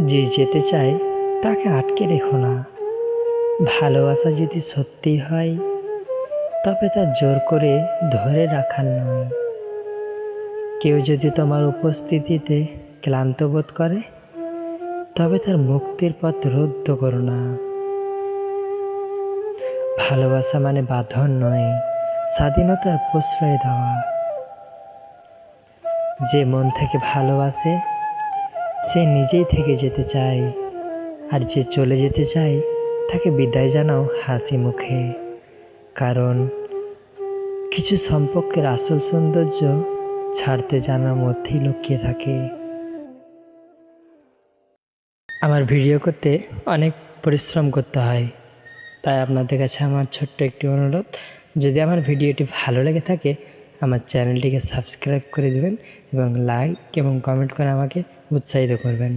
যে যেতে চায় তাকে আটকে রেখো না। ভালোবাসা যদি সত্যি হয়, তবে তা জোর করে ধরে রাখার নয়। কেউ যদি তোমার উপস্থিতিতে ক্লান্ত বোধ করে, তবে তার মুক্তির পথ রুদ্ধ করো না। ভালোবাসা মানে বাঁধন নয়, স্বাধীনতার প্রশ্রয় দেওয়া। যে মন থেকে ভালোবাসে সে নিজেই থেকে যেতে চায়। আর যে চলে যেতে চায়, তাকে বিদায় জানাও হাসি মুখে। কারণ কিছু সম্পর্কের আসল সৌন্দর্য ছাড়তে জানার মধ্যেই লুকিয়ে থাকে। আমার ভিডিও করতে অনেক পরিশ্রম করতে হয়। তাই আপনাদের কাছে আমার ছোট্ট একটি অনুরোধ, যদি আমার ভিডিওটি ভালো লেগে থাকে আমার চ্যানেলটিকে সাবস্ক্রাইব করে দেবেন এবং লাইক এবং কমেন্ট করে আমাকে উৎসাহিত করবেন।